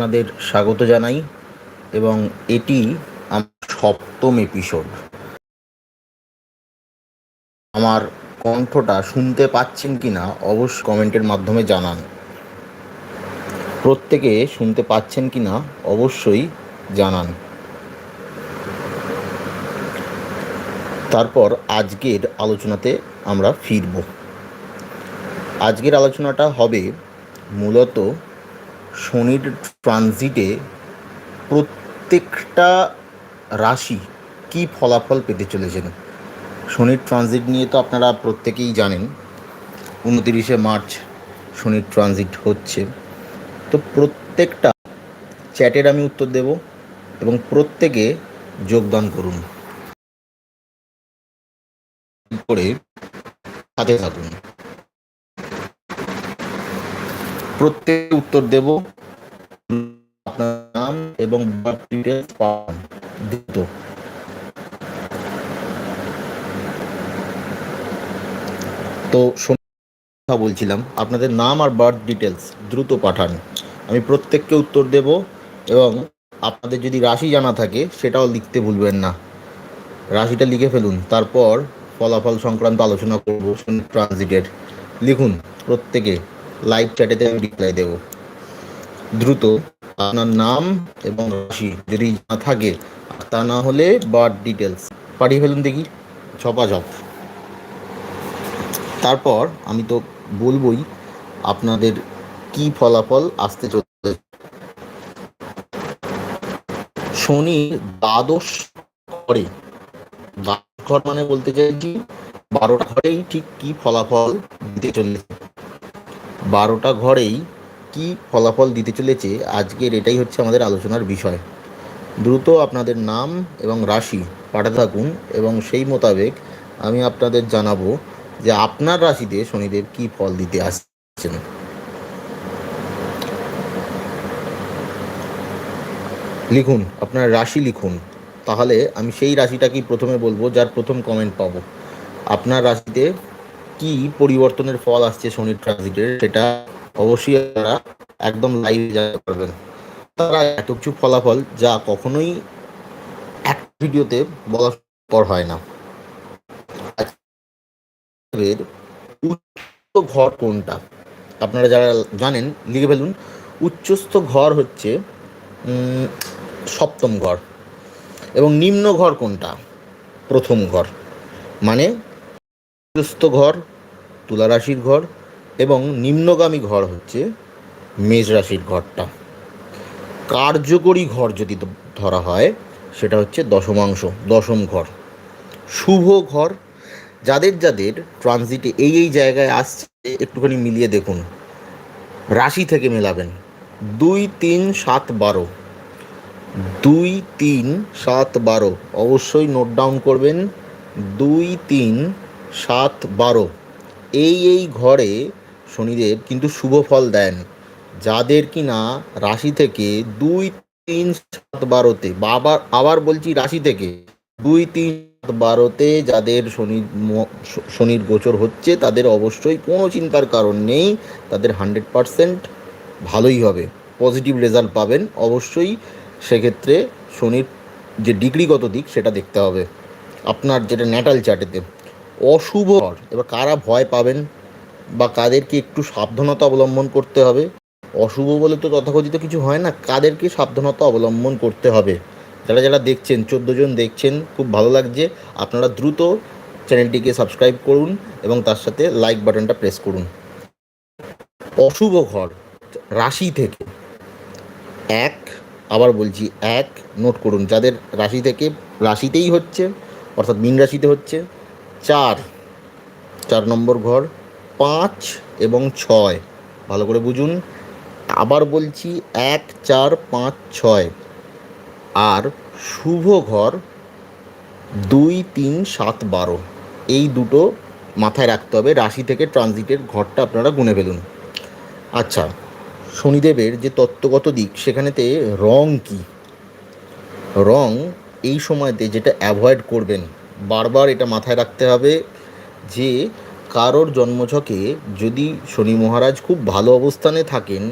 আপনাদের স্বাগত জানাই এবং এটি আমার সপ্তম এপিসোড আমার কণ্ঠটা শুনতে পাচ্ছেন কি না অবশ্য কমেন্টের মাধ্যমে জানান। প্রত্যেকে শুনতে পাচ্ছেন কি না অবশ্যই জানান। তারপর আজকের আলোচনাতে আমরা ফিরব। আজকের আলোচনাটা হবে মূলত শনির ট্রানজিটে প্রত্যেকটা রাশি কি ফলাফল পেতে চলেছেন? শনির ট্রানজিট নিয়ে তো আপনারা প্রত্যেকেই জানেন। উনতিরিশে মার্চ শনির ট্রানজিট হচ্ছে। তো প্রত্যেকটা চ্যাটের আমি উত্তর দেব এবং প্রত্যেকে যোগদান করুন। করে সাথে থাকুন। প্রত্যেক উত্তর দেব। আপনার নাম এবং পান। দ্রুত। তো কথা বলছিলাম। আপনাদের নাম আর বার্থ ডিটেলস দ্রুত পাঠান। আমি প্রত্যেককে উত্তর দেব এবং আপনাদের যদি রাশি জানা থাকে, সেটাও লিখতে ভুলবেন না। রাশিটা লিখে ফেলুন। তারপর ফলাফল সংক্রান্ত আলোচনা করব ট্রানজিটের লিখুন, প্রত্যেকে। লাইভ চ্যাটেতে আমি রিপ্লাই দেব। দ্রুত আপনার নাম এবং রাশি যদি না থাকে, তা না হলে বার্থ ডিটেলস পাঠিয়ে ফেলুন দেখি ছপাছপ তারপর আমি তো বলবই, আপনাদের কি ফলাফল আসতে চলছে। শনি দ্বাদশ ঘরে। দ্বাদশ ঘর মানে বলতে চাইছি, বারোটা ঘরেই ঠিক কি ফলাফল দিতে চলেছে। বারোটা ঘরেই কি ফলাফল দিতে চলেছে, আজকের এটাই হচ্ছে আমাদের আলোচনার বিষয়। দ্রুত আপনাদের নাম এবং রাশি পাঠাতে থাকুন এবং সেই মোতাবেক আমি আপনাদের জানাব যে আপনার রাশিতে শনিদেব কি ফল দিতে আসছেন। লিখুন, আপনার রাশি লিখুন। তাহলে আমি সেই রাশিটাকেই প্রথমে বলব, যার প্রথম কমেন্ট পাবো। আপনার রাশিতে কি পরিবর্তনের ফল আসছে শনির ট্রানজিটের সেটা অবশ্যই আপনারা একদম লাইভ জানতে পারবেন। তারা এত কিছু ফলাফল যা কখনোই এক ভিডিওতে বলা পর হয় না। উচ্চ ঘর কোনটা? আপনারা যারা জানেন, লিখে ফেলুন। উচ্চস্থ ঘর হচ্ছে সপ্তম ঘর। এবং নিম্ন ঘর কোনটা? প্রথম ঘর। মানে উচ্চস্থ ঘর তুলা রাশির ঘর এবং নিম্নগামী ঘর হচ্ছে মেষ রাশির ঘরটা। কার্যকরী ঘর যদি ধরা হয়, সেটা হচ্ছে দশমাংশ, দশম ঘর। শুভ ঘর, যাদের যাদের ট্রানজিটে এই এই জায়গায় আসছে, একটুখানি মিলিয়ে দেখুন। রাশি থেকে মেলাবেন। দুই, তিন, সাত, বারো। দুই, তিন, সাত, বারো। অবশ্যই নোট ডাউন করবেন। দুই, তিন সাত বারো। এই এই ঘরে শনিদেব কিন্তু শুভ ফল দেন। যাদের কিনা রাশি থেকে দুই তিন সাত বারোতে আবার আবার বলছি রাশি থেকে দুই তিন সাত বারোতে যাদের শনি শনির গোচর হচ্ছে, তাদের অবশ্যই কোনো চিন্তার কারণ নেই, তাদের হান্ড্রেড পারসেন্ট ভালোই হবে। পজিটিভ রেজাল্ট পাবেন, অবশ্যই সেক্ষেত্রে শনির যে ডিগ্রিগত দিক সেটা দেখতে হবে। আপনার যেটা ন্যাটাল চার্টেতে। অশুভ এবার কারা ভয় পাবেন বা কাদেরকে একটু সাবধানতা অবলম্বন করতে হবে? অশুভ বলে তো তথাকথিত কিছু হয় না, কাদেরকে সাবধানতা অবলম্বন করতে হবে। যারা যারা দেখছেন, চোদ্দ জন দেখছেন, খুব ভালো লাগছে। আপনারা দ্রুত চ্যানেলটিকে সাবস্ক্রাইব করুন এবং তার সাথে লাইক বাটনটা প্রেস করুন। অশুভ ঘর রাশি থেকে এক, আবার বলছি এক নোট করুন। যাদের রাশি থেকে, রাশিতেই হচ্ছে, অর্থাৎ মীন রাশিতে হচ্ছে চার। চার নম্বর ঘর, পাঁচ এবং ছয়। ভালো করে বুঝুন। আবার বলছি এক, চার, পাঁচ, ছয়। আর শুভ ঘর, দুই, তিন, সাত, বারো। এই দুটো মাথায় রাখতে হবে। রাশি থেকে ট্রানজিটের ঘরটা আপনারা গুনে ফেলুন। আচ্ছা শনিদেবের যে তত্ত্বগত দিক, সেখানেতে রং কি? রং এই সময়তে যেটা অ্যাভয়েড করবেন বারবার এটা মাথায় রাখতে হবে যে কারোর জন্মছকে যদি শনি মহারাজ খুব ভালো অবস্থানে থাকেন,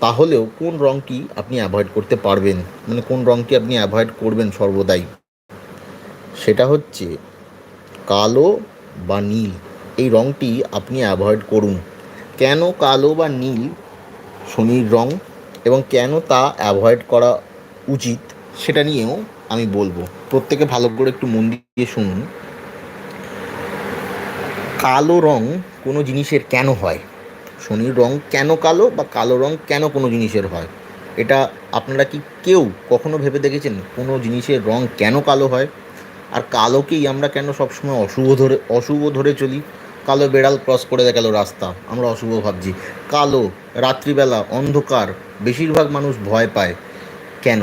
তাহলেও কোন রঙটি আপনি অ্যাভয়েড করতে পারবেন? মানে কোন রঙটি আপনি অ্যাভয়েড করবেন সর্বদাই? সেটা হচ্ছে কালো বা নীল। এই রঙটি আপনি অ্যাভয়েড করুন। কেন কালো বা নীল শনির রং এবং কেন তা অ্যাভয়েড করা উচিত সেটা নিয়েও আমি বলব। প্রত্যেকে ভালো করে একটু মন দিয়ে শুনুন। কালো রং কোনো জিনিসের কেন হয়? শনির রং কেন কালো বা কালো রং কেন কোনো জিনিসের হয়? এটা আপনারা কি কেউ কখনো ভেবে দেখেছেন? কোনো জিনিসের রং কেন কালো হয়? আর কালোকেই আমরা কেন সবসময় অশুভ ধরে অশুভ ধরে চলি? কালো বেড়াল ক্রস করে গেল রাস্তা, আমরা অশুভ ভাবছি। কালো রাত্রিবেলা অন্ধকার, বেশিরভাগ মানুষ ভয় পায়। কেন?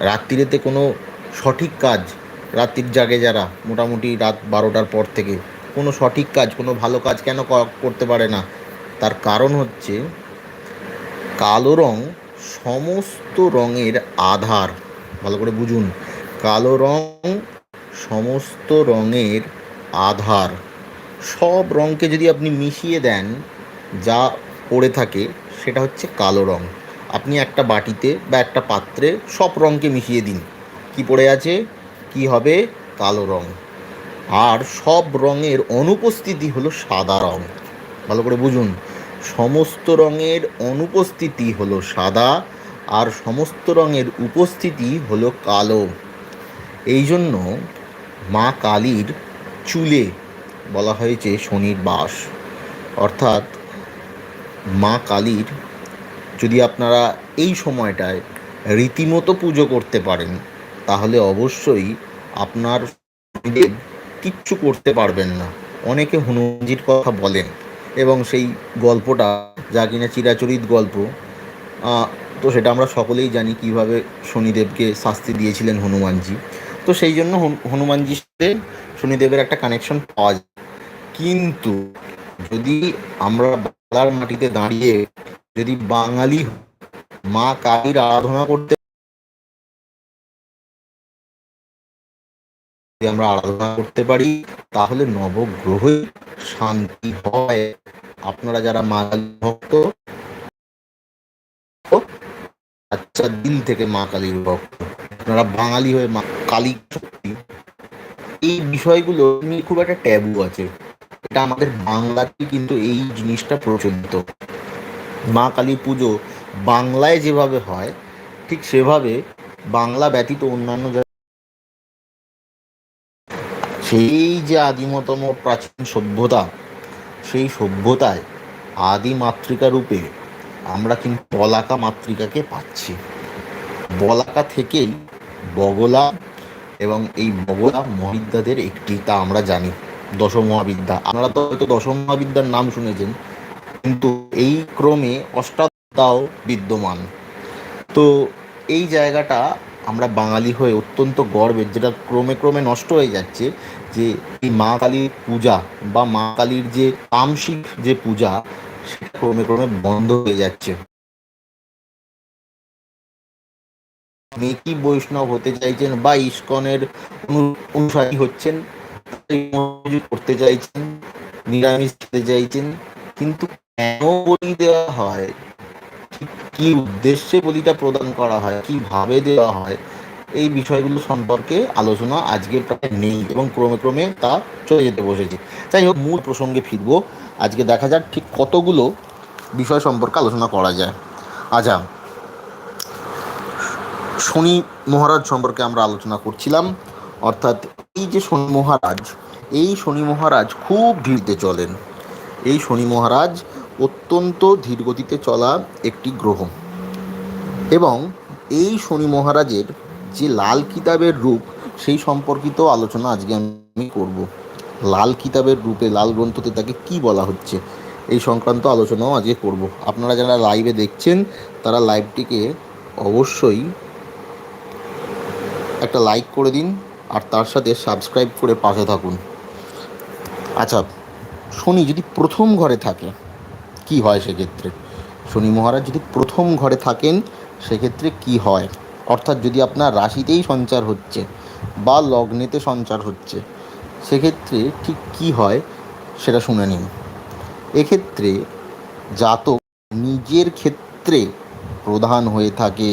রাত্রিরেতে কোনো সঠিক কাজ, রাত্রির জাগে যারা, মোটামুটি রাত বারোটার পর থেকে, কোনো সঠিক কাজ, কোনো ভালো কাজ কেন করতে পারে না? তার কারণ হচ্ছে, কালো রং সমস্ত রঙের আধার। ভালো করে বুঝুন। কালো রং সমস্ত রঙের আধার। সব রঙকে যদি আপনি মিশিয়ে দেন, যা পড়ে থাকে, সেটা হচ্ছে কালো রং। আপনি একটা বাটিতে বা একটা পাত্রে সব রঙকে মিশিয়ে দিন। কি পড়ে আছে? কি হবে? কালো রং। আর সব রঙের অনুপস্থিতি হলো সাদা রং। ভালো করে বুঝুন। সমস্ত রঙের অনুপস্থিতি হলো সাদা আর সমস্ত রঙের উপস্থিতি হলো কালো। এই জন্য মা কালীর চুলে বলা হয়েছে শনির বাস। অর্থাৎ মা কালীর যদি আপনারা এই সময়টায় রীতিমতো পুজো করতে পারেন, তাহলে অবশ্যই আপনার কিচ্ছু করতে পারবেন না। অনেকে হনুমানজির কথা বলেন এবং সেই গল্পটা, যা কিনা চিরাচরিত গল্প তো সেটা আমরা সকলেই জানি কীভাবে শনিদেবকে শাস্তি দিয়েছিলেন হনুমানজি। তো সেই জন্য হনুমানজির সাথে শনিদেবের একটা কানেকশন পাওয়া যায়। কিন্তু যদি আমরা বাংলার মাটিতে দাঁড়িয়ে যদি বাঙালি মা কালীর আরাধনা করতে আমরা আরাধনা করতে পারি, তাহলে নবগ্রহ শান্তি হয়। আপনারা যারা মা ভক্ত আচ্ছা দিল থেকে মা কালীর ভক্ত। আপনারা বাঙালি হয়ে মা কালী শক্তি এই বিষয়গুলো নিয়ে খুব একটা ট্যাবু আছে। এটা আমাদের বাংলাতে কিন্তু এই জিনিসটা প্রচলিত। মা কালী পুজো বাংলায় যেভাবে হয়, ঠিক সেভাবে বাংলা ব্যতীত অন্যান্য সেই যে আদিমতম প্রাচীন সভ্যতা, সেই সভ্যতায় আদি মাতৃকা রূপে আমরা কিন্তু বলাকা মাতৃকাকে পাচ্ছি। বলাকা থেকেই বগলা এবং এই বগলা মহাবিদ্যাদের একটি তা আমরা জানি দশ মহাবিদ্যা। আপনারা তো হয়তো দশ মহাবিদ্যার নাম শুনেছেন কিন্তু এই ক্রমে অষ্টাধ্যাও বিদ্যমান। তো এই জায়গাটা আমরা বাঙালি হয়ে অত্যন্ত গর্বের, যেটা ক্রমে ক্রমে নষ্ট হয়ে যাচ্ছে, যে এই মা কালীর পূজা বা মা কালীর যে তামসিক যে পূজা, সেটা ক্রমে ক্রমে বন্ধ হয়ে যাচ্ছে। মেকি বৈষ্ণব হতে চাইছেন বা ইস্কনের অনুসারী হচ্ছেন করতে চাইছেন, নিরামিষ খেতে চাইছেন, কিন্তু কেন বলি দেওয়া হয়? কি উদ্দেশ্যে বলিটা প্রদান করা হয়? কীভাবে দেওয়া হয়? এই বিষয়গুলো সম্পর্কে আলোচনা আজকে প্রায় নেই এবং ক্রমে ক্রমে তা চলে যেতে বসেছে। যাই হোক, মূল প্রসঙ্গে ফিরবো। আজকে দেখা যাক ঠিক কতগুলো বিষয় সম্পর্কে আলোচনা করা যায়। আচ্ছা শনি মহারাজ সম্পর্কে আমরা আলোচনা করছিলাম। অর্থাৎ এই যে শনি মহারাজ, এই শনি মহারাজ খুব ভিড়তে চলেন। এই শনি মহারাজ অত্যন্ত ধীরগতিতে চলা একটি গ্রহ। এবং এই শনি মহারাজের যে লাল কিতাবের রূপ, সেই সম্পর্কিত আলোচনা আজকে আমি করব। লাল কিতাবের রূপে, লাল গ্রন্থতে তাকে কি বলা হচ্ছে, এই সংক্রান্ত আলোচনাও আজকে করব। আপনারা যারা লাইভে দেখছেন, তারা লাইভটিকে অবশ্যই একটা লাইক করে দিন, আর তার সাথে সাবস্ক্রাইব করে পাশে থাকুন। আচ্ছা শনি যদি প্রথম ঘরে থাকে কি হয় সেক্ষেত্রে? শনি মহারাজ যদি প্রথম ঘরে থাকেন, সেক্ষেত্রে কি হয়? অর্থাৎ যদি আপনার রাশিতেই সঞ্চার হচ্ছে বা লগ্নেতে সঞ্চার হচ্ছে, সেক্ষেত্রে ঠিক কি হয় সেটা শুনে নিন। এক্ষেত্রে জাতক নিজের ক্ষেত্রে প্রধান হয়ে থাকে,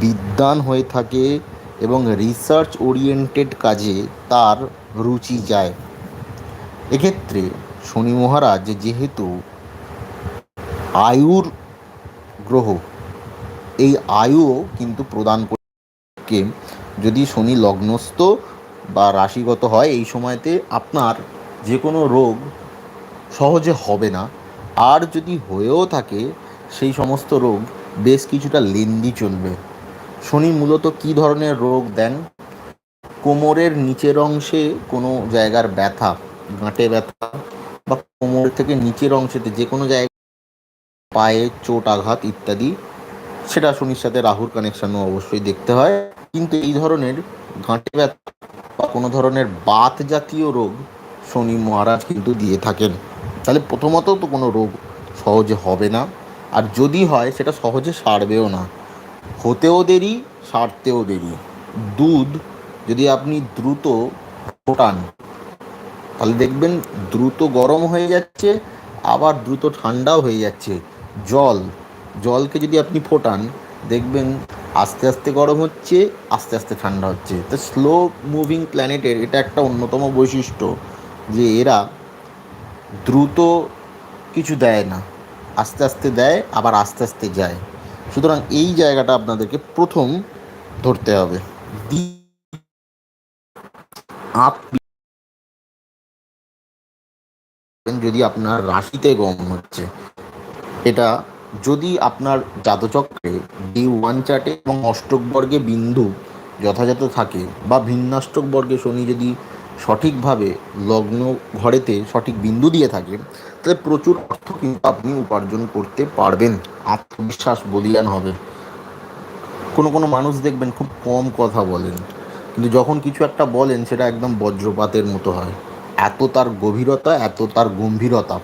বিদ্বান হয়ে থাকে এবং রিসার্চ ওরিয়েন্টেড কাজে তার রুচি যায়। এক্ষেত্রে শনি মহারাজ যেহেতু আয়ুর গ্রহ। এই আয়ুও কিন্তু প্রদান করে যদি শনি লগ্নস্থ বা রাশিগত হয়, এই সময়তে আপনার যে কোনো রোগ সহজে হবে না। আর যদি হয়েও থাকে, সেই সমস্ত রোগ বেশ কিছুটা লেন্দি চলবে। শনি মূলত কী ধরনের রোগ দেন? কোমরের নিচের অংশে কোনো জায়গার ব্যথা, গাঁটে ব্যথা বা কোমর থেকে নিচের অংশেতে যে কোনো জায়গায় পায়ে চোট আঘাত ইত্যাদি, সেটা শনির সাথে রাহুর কানেকশনও অবশ্যই দেখতে হয়। কিন্তু এই ধরনের গাঁটে ব্যথা বা কোনো ধরনের বাত জাতীয় রোগ শনি মহারাজ কিন্তু দিয়ে থাকেন। তাহলে প্রথমত তো কোনো রোগ সহজে হবে না। আর যদি হয়, সেটা সহজে সারবেও না। হতেও দেরি, সারতেও দেরি। দুধ, যদি আপনি দ্রুত ফোটান, তাহলে দেখবেন দ্রুত গরম হয়ে যাচ্ছে, আবার দ্রুত ঠান্ডাও হয়ে যাচ্ছে। জল, জলকে যদি আপনি ফোটান, দেখবেন আস্তে আস্তে গরম হচ্ছে, আস্তে আস্তে ঠান্ডা হচ্ছে। তো স্লো মুভিং প্ল্যানেটের এটা একটা অন্যতম বৈশিষ্ট্য যে এরা দ্রুত কিছু দেয় না। আস্তে আস্তে দেয়, আবার আস্তে আস্তে যায়। সুতরাং এই জায়গাটা আপনাদেরকে প্রথম ধরতে হবে। যদি আপনার রাশিতে গম হচ্ছে এটা যদি আপনার জাতচক্রে ডি ওয়ান চার্টে এবং অষ্টক বর্গে বিন্দু যথাযথ থাকে বা ভিন্নাষ্টক বর্গে শনি যদি সঠিকভাবে লগ্ন ঘরেতে সঠিক বিন্দু দিয়ে থাকে, তাহলে প্রচুর অর্থ কিন্তু আপনি উপার্জন করতে পারবেন। আত্মবিশ্বাস বলিয়ান হবে। কোনো কোনো মানুষ দেখবেন খুব কম কথা বলেন, কিন্তু যখন কিছু একটা বলেন, সেটা একদম বজ্রপাতের মতো হয়। এত তার গভীরতা, এত তার গম্ভীরতা।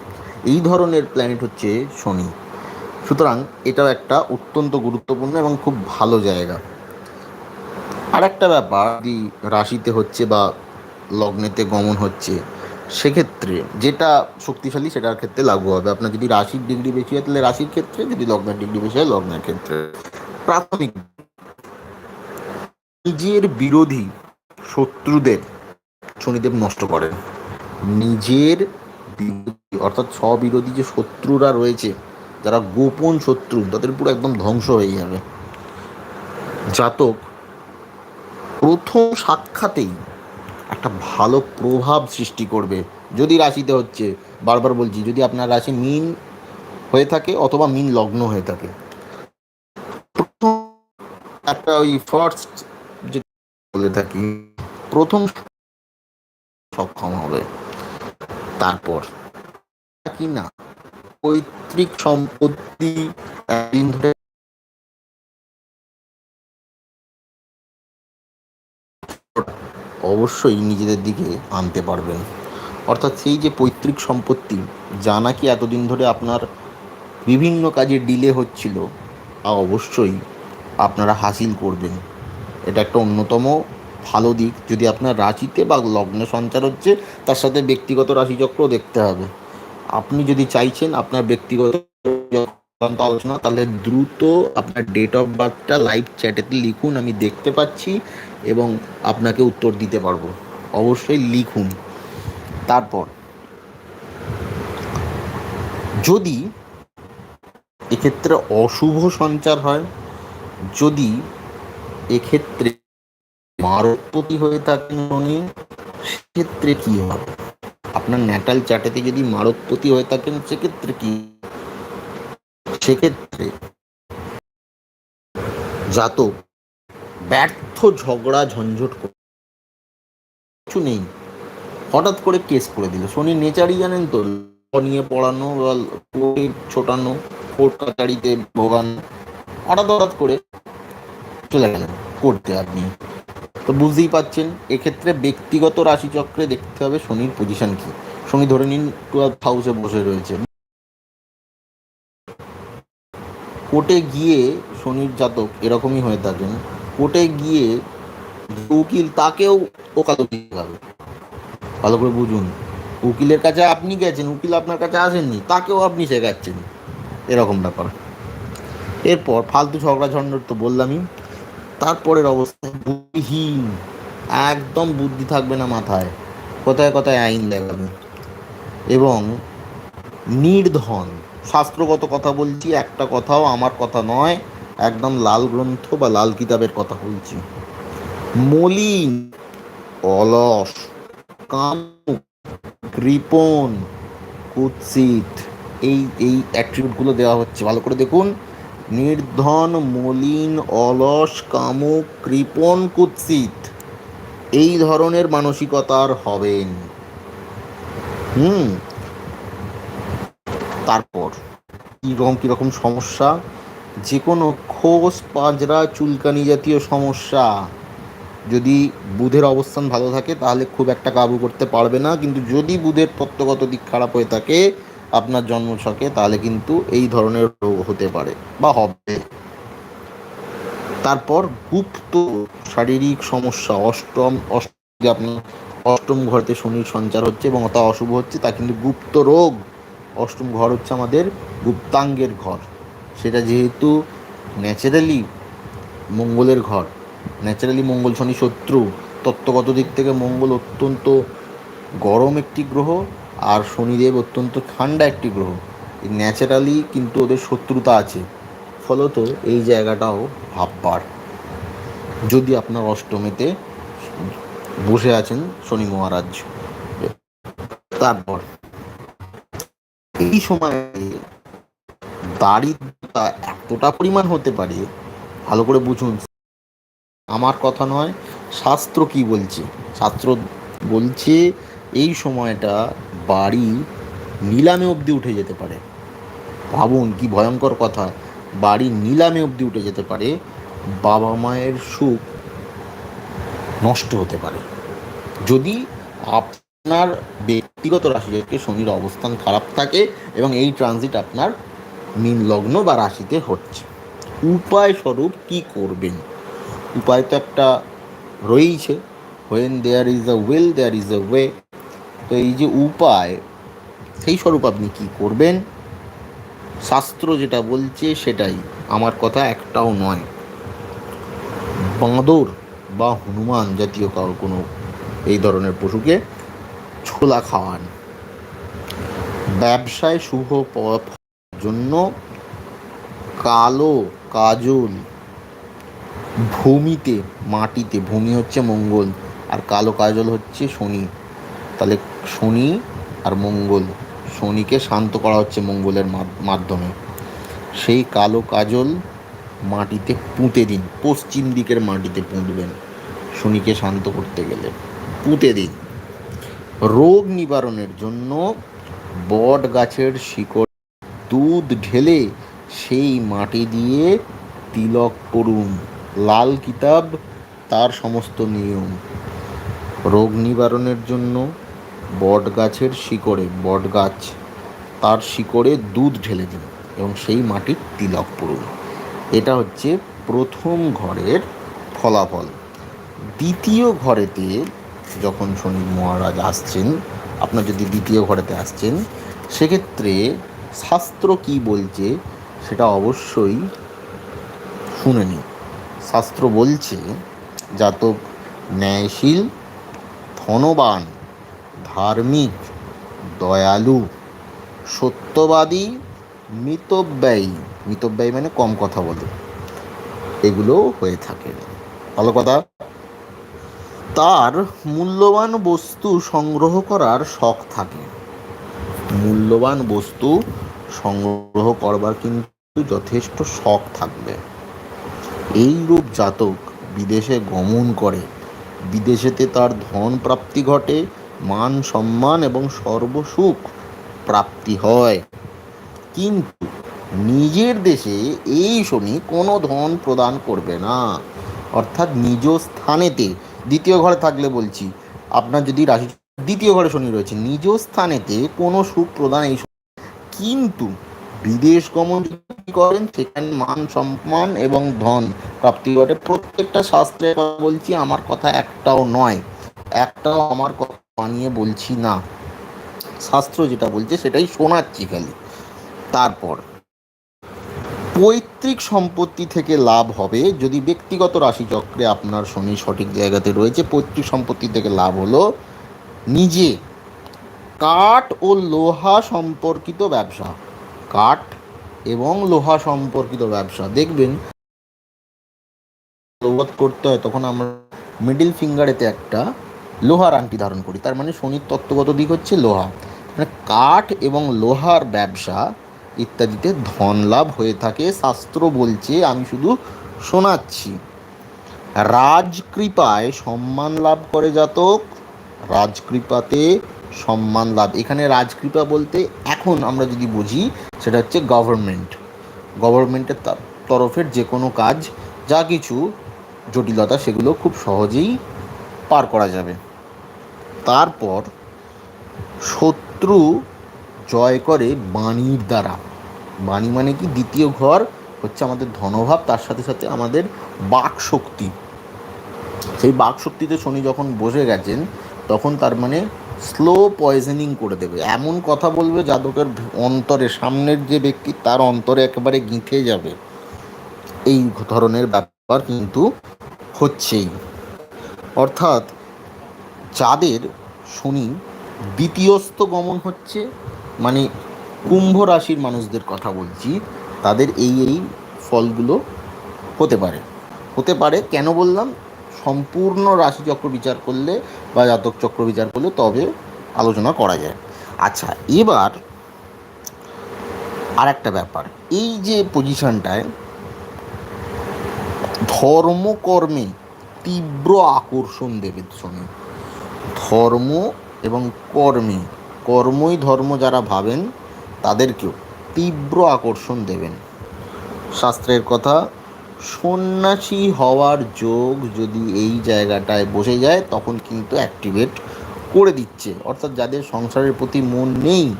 এই ধরনের প্ল্যানেট হচ্ছে শনি। সুতরাং এটাও একটা অত্যন্ত গুরুত্বপূর্ণ এবং খুব ভালো জায়গা। আর একটা ব্যাপার, যদি রাশিতে হচ্ছে বা লগ্নেতে গমন হচ্ছে, সেক্ষেত্রে যেটা শক্তিশালী সেটার ক্ষেত্রে লাগু হবে। আপনার যদি রাশির ডিগ্রি বেশি হয়, তাহলে রাশির ক্ষেত্রে, যদি লগ্নের ডিগ্রি বেশি হয়, লগ্নের ক্ষেত্রে। প্রাথমিক, নিজের বিরোধী শত্রুদের শনিদেব নষ্ট করেন। নিজের বিরোধী, অর্থাৎ স্ববিরোধী যে শত্রুরা রয়েছে, যারা গোপন শত্রু, তাদের পুরো একদম ধ্বংস হয়ে যাবে। জাতক, প্রথম সাক্ষাতেই একটা ভালো প্রভাব সৃষ্টি করবে। যদি রাশিতে হচ্ছে, বারবার বলছি, যদি আপনার রাশি মিন হয়ে থাকে অথবা মিন লগ্ন হয়ে থাকে। একটা ওই ফার্স্ট যে বলে থাকি, প্রথম সক্ষম হবে। তারপর। কি না পৈতৃক সম্পত্তি একদিন ধরে অবশ্যই নিজেদের দিকে আনতে পারবেন। অর্থাৎ সেই যে পৈতৃক সম্পত্তি, যা নাকি এতদিন ধরে আপনার বিভিন্ন কাজে ডিলে হচ্ছিল, তা অবশ্যই আপনারা হাসিল করবেন। এটা একটা অন্যতম ভালো দিক। যদি আপনার রাশিতে বা লগ্নে সঞ্চার হচ্ছে, তার সাথে ব্যক্তিগত রাশিচক্র দেখতে হবে। আপনি যদি চাইছেন আপনার ব্যক্তিগত আলোচনা, তাহলে দ্রুত আপনার ডেট অফ বার্থটা লাইভ চ্যাটেতে লিখুন, আমি দেখতে পাচ্ছি এবং আপনাকে উত্তর দিতে পারব। অবশ্যই লিখুন। তারপর, যদি এক্ষেত্রে অশুভ সঞ্চার হয়, যদি এক্ষেত্রে মারতপতি হয়ে থাকেন উনি, সেক্ষেত্রে কি হবে? আপনার ন্যাটাল চাটেতে যদি মারতপতি হয়ে থাকেন, সেক্ষেত্রে কি? সেক্ষেত্রে জাতক ব্যর্থ ঝগড়া ঝঞ্ঝট কিছু নেই। হঠাৎ করে কেস করে দিল। শনি নেচারই জানেন তো নিয়ে পড়ানো ছোটানো, কোর্ট কাচারিতে ভোগানো, হঠাৎ হঠাৎ করে চলে গেলেন। করতে আপনি তো বুঝতেই পাচ্ছেন এক্ষেত্রে ব্যক্তিগত রাশিচক্রে দেখতে হবে শনির পজিশন কি। শনি ধরে নিন টুয়েলভ হাউসে বসে রয়েছে। কোর্টে গিয়ে শনির জাতক এরকমই হয়ে থাকেন। কোর্টে গিয়ে উকিল তাকেও ওকালতি হবে। ভালো করে বুঝুন। উকিলের কাছে আপনি গেছেন, উকিল আপনার কাছে আসেননি, তাকেও আপনি শেখাচ্ছেন। এরকম ব্যাপার। এরপর ফালতু ঝগড়া ঝঞ্ঝট তো বললামই। তারপরের অবস্থা বুদ্ধিহীন। একদম বুদ্ধি থাকবে না মাথায়। কোথায় কোথায় আইন দেখাবে। এবং নির্ধন। শাস্ত্রগত কথা বলছি, একটা কথাও আমার কথা নয়, একদম লাল গ্রন্থ বা লাল কিতাবের কথা বলছি। মলিন, অলস কামুক কৃপণ, কুৎসিত, এই এই অ্যাট্রিবিউটগুলো দেওয়া হচ্ছে। ভালো করে দেখুন। নির্ধন, মলিন, অলস, কামুক, কৃপণ, কুৎসিত। এই ধরনের মানসিকতার হবেন। হুম। তারপর, কীরকম কীরকম সমস্যা? যে কোনো খোস, পাজরা, চুলকানি জাতীয় সমস্যা। যদি বুধের অবস্থান ভালো থাকে, তাহলে খুব একটা কাবু করতে পারবে না। কিন্তু যদি বুধের তত্ত্বগত দিক খারাপ হয়ে থাকে আপনার জন্মছকে তাহলে কিন্তু এই ধরনের রোগ হতে পারে বা হবে। তারপর গুপ্ত শারীরিক সমস্যা, অষ্টম অষ্টম, আপনার অষ্টম ঘরতে শনির সঞ্চার হচ্ছে এবং তা অশুভ হচ্ছে, তা কিন্তু গুপ্ত রোগ। অষ্টম ঘর হচ্ছে আমাদের গুপ্তাঙ্গের ঘর। সেটা যেহেতু ন্যাচারালি মঙ্গলের ঘর, ন্যাচারালি মঙ্গল শনি শত্রু। তত্ত্বগত দিক থেকে মঙ্গল অত্যন্ত গরম একটি গ্রহ আর শনিদেব অত্যন্ত ঠান্ডা একটি গ্রহ। ন্যাচারালি কিন্তু ওদের শত্রুতা আছে। ফলত এই জায়গাটাও ভাববার। যদি আপনার অষ্টমেতে বসে আছেন শনি মহারাজ, তারপর এই সময়ে দারিদ্রতা এতটা পরিমাণ হতে পারে, ভালো করে বুঝুন। আমার কথা নয়, শাস্ত্র কি বলছে? শাস্ত্র বলছে এই সময়টা বাড়ি নিলামে অবধি উঠে যেতে পারে। ভাবুন কি ভয়ঙ্কর কথা। বাড়ি নিলামে অবধি উঠে যেতে পারে, বাবা মায়ের সুখ নষ্ট হতে পারে। যদি আপনার ব্যক্তিগত রাশিকে শনির অবস্থান খারাপ থাকে এবং এই ট্রানজিট আপনার মীন লগ্ন বা রাশিতে হচ্ছে। উপায় স্বরূপ কী করবেন? উপায় তো একটা রয়েইছে। When there is a well there is a way তো এই যে উপায়, সেই স্বরূপ আপনি কি করবেন? শাস্ত্র যেটা বলছে সেটাই, আমার কথা একটাও নয়। বাঁদর বা হনুমান জাতীয় কারও কোনো এই ধরনের পশুকে ছোলা খাওয়ান। ব্যবসায় শুভ জন্য কালো কাজল ভূমিতে, মাটিতে, ভূমি হচ্ছে মঙ্গল আর কালো কাজল হচ্ছে শনি। তাহলে শনি আর মঙ্গল। শনিকে শান্ত করা হচ্ছে মঙ্গলের মাধ্যমে। সেই কালো কাজল মাটিতে পুঁতে দিন। পশ্চিম দিকের মাটিতে পুঁতবেন। শনিকে শান্ত করতে গেলে পুঁতে দিন। রোগ নিবারণের জন্য বট গাছের শিকড়, দুধ ঢেলে সেই মাটি দিয়ে তিলক করুন লাল কিতাব, তার সমস্ত নিয়ম। রোগ নিবারণের জন্য বট গাছের শিকড়ে বট গাছ তার শিকড়ে দুধ ঢেলে দিন এবং সেই মাটির তিলক পড়ুন। এটা হচ্ছে প্রথম ঘরের ফলাফল। দ্বিতীয় ঘরেতে যখন শনি মহারাজ আসছেন, আপনার যদি দ্বিতীয় ঘরেতে আসছেন, সেক্ষেত্রে শাস্ত্র কি বলছে সেটা অবশ্যই শুনে নিন। শাস্ত্র বলছে, জাতক ন্যায়শীল, ধনবান ধার্মিক, দয়ালু, সত্যবাদী, মিতব্যয়ী। মিতব্যয়ী মানে কম কথা বলে। এগুলো হয়ে থাকে। ভালো কথা। তার মূল্যবান বস্তু সংগ্রহ করার শখ থাকে। মূল্যবান বস্তু সংগ্রহ করবার কিন্তু যথেষ্ট শখ থাকবে। এইরূপ জাতক বিদেশে গমন করে, বিদেশেতে তার ধন প্রাপ্তি ঘটে মান সম্মান এবং সর্বসুখ প্রাপ্তি হয়। কিন্তু নিজের দেশে এই শনি কোনো ধন প্রদান করবে না। অর্থাৎ নিজ স্থানেতে, দ্বিতীয় ঘরে থাকলে বলছি, আপনার যদি রাশি দ্বিতীয় ঘরে শনি রয়েছে, নিজ স্থানেতে কোনো সুখ প্রদান এই কিন্তু বিদেশ গমন করেন, সেখানে মান সম্মান এবং ধন প্রাপ্তি ঘটে। প্রত্যেকটা শাস্ত্রে বলছি, আমার কথা একটাও নয়। একটাও আমার কথা বানিয়ে বলছি না। শাস্ত্র যেটা বলছে সেটাই শোনাচ্ছি খালি। তারপর, পৈতৃক সম্পত্তি থেকে লাভ হবে যদি ব্যক্তিগত রাশিচক্রে আপনার শনি সঠিক জায়গাতে রয়েছে, পৈতৃক সম্পত্তি থেকে লাভ হলো নিজে। কাঠ ও লোহা সম্পর্কিত ব্যবসা। কাঠ এবং লোহা সম্পর্কিত ব্যবসা। দেখবেন করতে হয় তখন আমরা মিডিল ফিঙ্গারেতে একটা লোহার আংটি ধারণ করি। তার মানে শনির তত্ত্বগত দিক হচ্ছে লোহা। মানে কাঠ এবং লোহার ব্যবসা ইত্যাদিতে ধন লাভ হয়ে থাকে। শাস্ত্র বলছে, আমি শুধু শোনাচ্ছি, রাজকৃপায় সম্মান লাভ করে জাতক, রাজকৃপাতে সম্মান লাভ। এখানে রাজকৃপা বলতে এখন আমরা যদি বুঝি, সেটা হচ্ছে গভর্নমেন্ট গভর্নমেন্টের তরফের যে কোনো কাজ, যা কিছু জটিলতা, সেগুলো খুব সহজেই পার করা যাবে। তারপর শত্রু জয় করে বাণীর দ্বারা। বাণী মানে কি? দ্বিতীয় ঘর হচ্ছে আমাদের ধনভাব, তার সাথে সাথে আমাদের বাক শক্তি সেই বাক শক্তিতে শনি যখন বসে গেছেন, তখন তার মানে স্লো পয়জনিং করে দেবে। এমন কথা বলবে জাতকের অন্তরে, সামনের যে ব্যক্তি, তার অন্তরে একেবারে গিঁথে যাবে। এই ধরনের ব্যাপার কিন্তু হচ্ছেই। অর্থাৎ যাদের শনি দ্বিতীয়স্থ গমন হচ্ছে মানে কুম্ভ রাশির মানুষদের কথা বলছি, তাদের এই এই ফলগুলো হতে পারে। হতে পারে, কেন বললাম? সম্পূর্ণ রাশিচক্র বিচার করলে বা জাতক চক্র বিচার করলে তবে আলোচনা করা যায়। আচ্ছা এবার আর একটা ব্যাপার। এই যে পজিশনটায় ধর্মকর্মে তীব্র আকর্ষণ দেবে শনি। ধর্ম এবং কর্মে কর্মই ধর্ম যারা ভাবেন, তাদেরকেও তীব্র আকর্ষণ দেবেন। শাস্ত্রের কথা, সন্ন্যাসী হওয়ার যোগ যদি এই জায়গাটায় বসে যায়, তখন কিন্তু অ্যাক্টিভেট করে দিচ্ছে। অর্থাৎ যাদের সংসারের প্রতি মন নেই,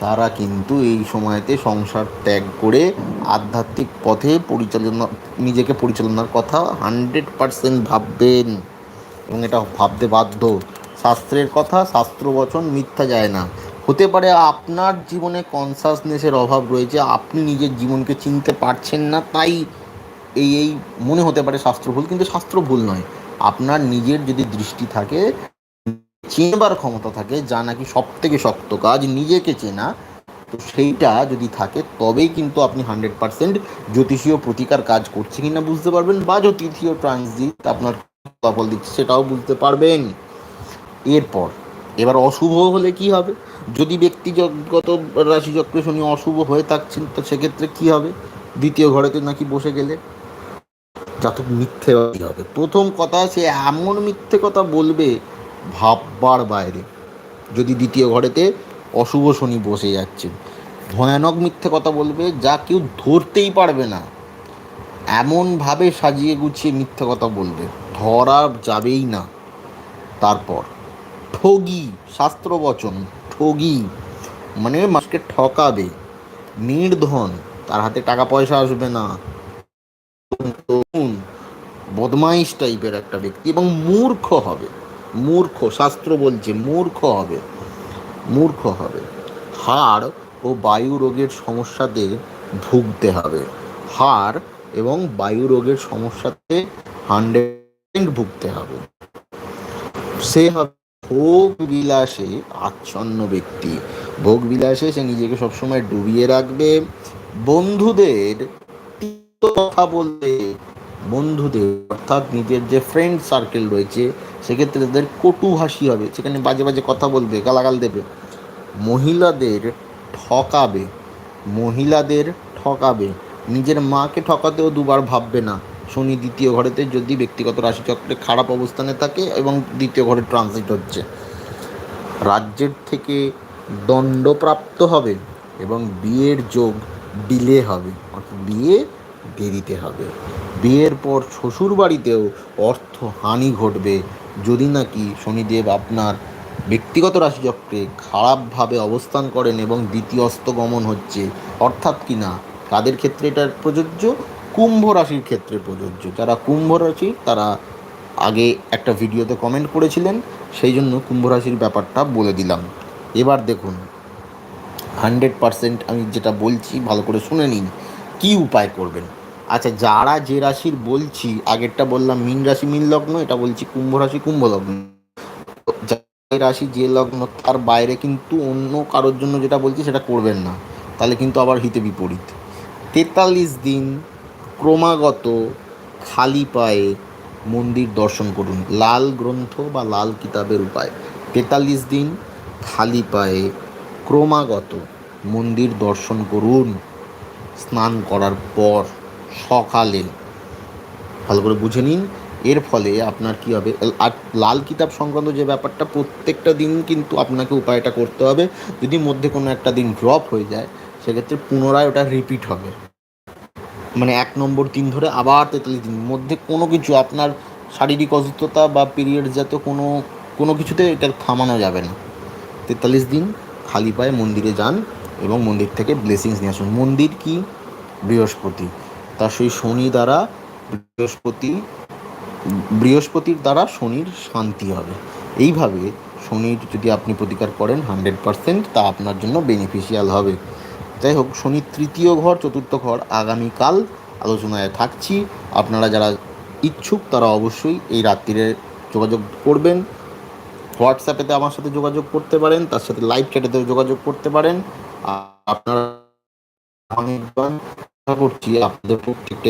তারা কিন্তু এই সময়তে সংসার ত্যাগ করে আধ্যাত্মিক পথে পরিচালনা, নিজেকে পরিচালনার কথা হান্ড্রেড পারসেন্ট ভাববেন। এবং এটা ভাবতে বাধ্য। শাস্ত্রের কথা, শাস্ত্র বচন মিথ্যা যায় না। হতে পারে আপনার জীবনে কনসাসনেসের অভাব রয়েছে, আপনি নিজের জীবনকে চিনতে পারছেন না, তাই এই এই মনে হতে পারে শাস্ত্র ভুল, কিন্তু শাস্ত্র ভুল নয়। আপনার নিজের যদি দৃষ্টি থাকে, চেনবার ক্ষমতা থাকে, যা নাকি সব থেকে শক্ত কাজ, নিজেকে চেনা, তো সেইটা যদি থাকে, তবেই কিন্তু আপনি হান্ড্রেড পার্সেন্ট জ্যোতিষীয় প্রতিকার কাজ করছে কিনা বুঝতে পারবেন, বা জ্যোতিষীয় ট্রানজিট আপনার ফলাফল দিচ্ছে, সেটাও বুঝতে পারবেন। এরপর, এবার অশুভ হলে কি হবে? যদি ব্যক্তিগত রাশিচক্রে শনি অশুভ হয়ে থাকছেন, তো সেক্ষেত্রে কি হবে? দ্বিতীয় ঘরেতে নাকি বসে গেলে জাতক মিথ্যে হবে? প্রথম কথা, সে এমন মিথ্যে কথা বলবে ভাববার বাইরে। যদি দ্বিতীয় ঘরেতে অশুভ শনি বসে যাচ্ছে ভয়ানক মিথ্যে কথা বলবে, যা কেউ ধরতেই পারবে না। এমনভাবে সাজিয়ে গুছিয়ে মিথ্যে কথা বলবে। ধরা যাবেই না। তারপর, ঠগি, শাস্ত্রবচন, ঠগি মানে মাসকে ঠকাবে। নির্ধন, তার হাতে টাকা পয়সা আসবে না। বদমাইশ টাইপের একটা ব্যক্তি এবং মূর্খ হবে। মূর্খ, শাস্ত্র বলছে মূর্খ হবে। মূর্খ হবে। হাড় ও বায়ু রোগের সমস্যাতে ভুগতে হবে। হাড় এবং বায়ু রোগের সমস্যাতে হান্ড্রেড ভুগতে হবে। সে হবে ভোগ বিলাসে আচ্ছন্ন ব্যক্তি। ভোগ বিলাসে সে নিজেকে সবসময় ডুবিয়ে রাখবে। বন্ধুদের কথা বলতে বন্ধুদের, অর্থাৎ নিজের যে ফ্রেন্ড সার্কেল রয়েছে, সেক্ষেত্রে তাদের কটু হাসি হবে। সেখানে বাজে বাজে কথা বলবে, গালাগাল দেবে। মহিলাদের ঠকাবে। মহিলাদের ঠকাবে। নিজের মাকে ঠকাতেও দুবার ভাববে না। শনি দ্বিতীয় ঘরেতে যদি ব্যক্তিগত রাশিচক্রে খারাপ অবস্থানে থাকে এবং দ্বিতীয় ঘরে ট্রানজিট হচ্ছে। রাজ্যের থেকে দণ্ডপ্রাপ্ত হবে এবং বিয়ের যোগ ডিলে হবে, অর্থাৎ বিয়ে দেরিতে হবে। বিয়ের পর শ্বশুর বাড়িতেও অর্থ হানি ঘটবে। যদি নাকি শনিদেব আপনার ব্যক্তিগত রাশিচক্রে খারাপভাবে অবস্থান করেন এবং দ্বিতীয়স্ত গমন হচ্ছে, অর্থাৎ কি না কাদের ক্ষেত্রে এটা প্রযোজ্য কুম্ভ রাশির ক্ষেত্রে প্রযোজ্য। যারা কুম্ভ রাশি, তারা আগে একটা ভিডিওতে কমেন্ট করেছিলেন, সেই জন্য কুম্ভ রাশির ব্যাপারটা বলে দিলাম। এবার দেখুন হান্ড্রেড পারসেন্ট আমি যেটা বলছি, ভালো করে শুনে নিন, কি উপায় করবেন? আচ্ছা যারা যে রাশির বলছি, আগেরটা বললাম মীন রাশি, মীন লগ্ন, এটা বলছি কুম্ভ রাশি, কুম্ভ লগ্ন। রাশি যে লগ্ন, তার বাইরে কিন্তু অন্য কারোর জন্য যেটা বলছি, সেটা করবেন না। তাহলে কিন্তু আবার হিতে বিপরীত। তেতাল্লিশ দিন ক্রমাগত খালি পায়ে মন্দির দর্শন করুন। লাল গ্রন্থ বা লাল কিতাবের উপায়। তেতাল্লিশ দিন খালি পায়ে ক্রমাগত মন্দির দর্শন করুন। স্নান করার পর সকালে। ভালো করে বুঝে নিন। এর ফলে আপনার কি হবে? আর লাল কিতাব সংক্রান্ত যে ব্যাপারটা, প্রত্যেকটা দিন কিন্তু আপনাকে উপায়টা করতে হবে। যদি মধ্যে কোনো একটা দিন ড্রপ হয়ে যায়, সেক্ষেত্রে পুনরায় ওটা রিপিট হবে। মানে এক নম্বর দিন ধরে আবার তেতাল্লিশ দিন। মধ্যে কোনো কিছু আপনার শারীরিক অসুস্থতা বা পিরিয়ড জাত কোনো কোনো কিছুতে এটা থামানো যাবে না। তেতাল্লিশ দিন খালি পায়ে মন্দিরে যান এবং মন্দির থেকে ব্লেসিংস নিয়ে আসুন। মন্দির কি? বৃহস্পতি। তার সেই শনি দ্বারা বৃহস্পতি, বৃহস্পতির দ্বারা শনির শান্তি হবে। এইভাবে শনির যদি আপনি প্রতিকার করেন হান্ড্রেড পারসেন্ট তা আপনার জন্য বেনিফিশিয়াল হবে। যাই হোক শনি তৃতীয় ঘর, চতুর্থ ঘর আগামীকাল আলোচনায় থাকছি। আপনারা যারা ইচ্ছুক, তারা অবশ্যই এই রাত্রিরে যোগাযোগ করবেন। হোয়াটসঅ্যাপেতে আমার সাথে যোগাযোগ করতে পারেন, তার সাথে লাইভ চ্যাটেতেও যোগাযোগ করতে পারেন। আর আপনারা করছি আপনাদের প্রত্যেকটা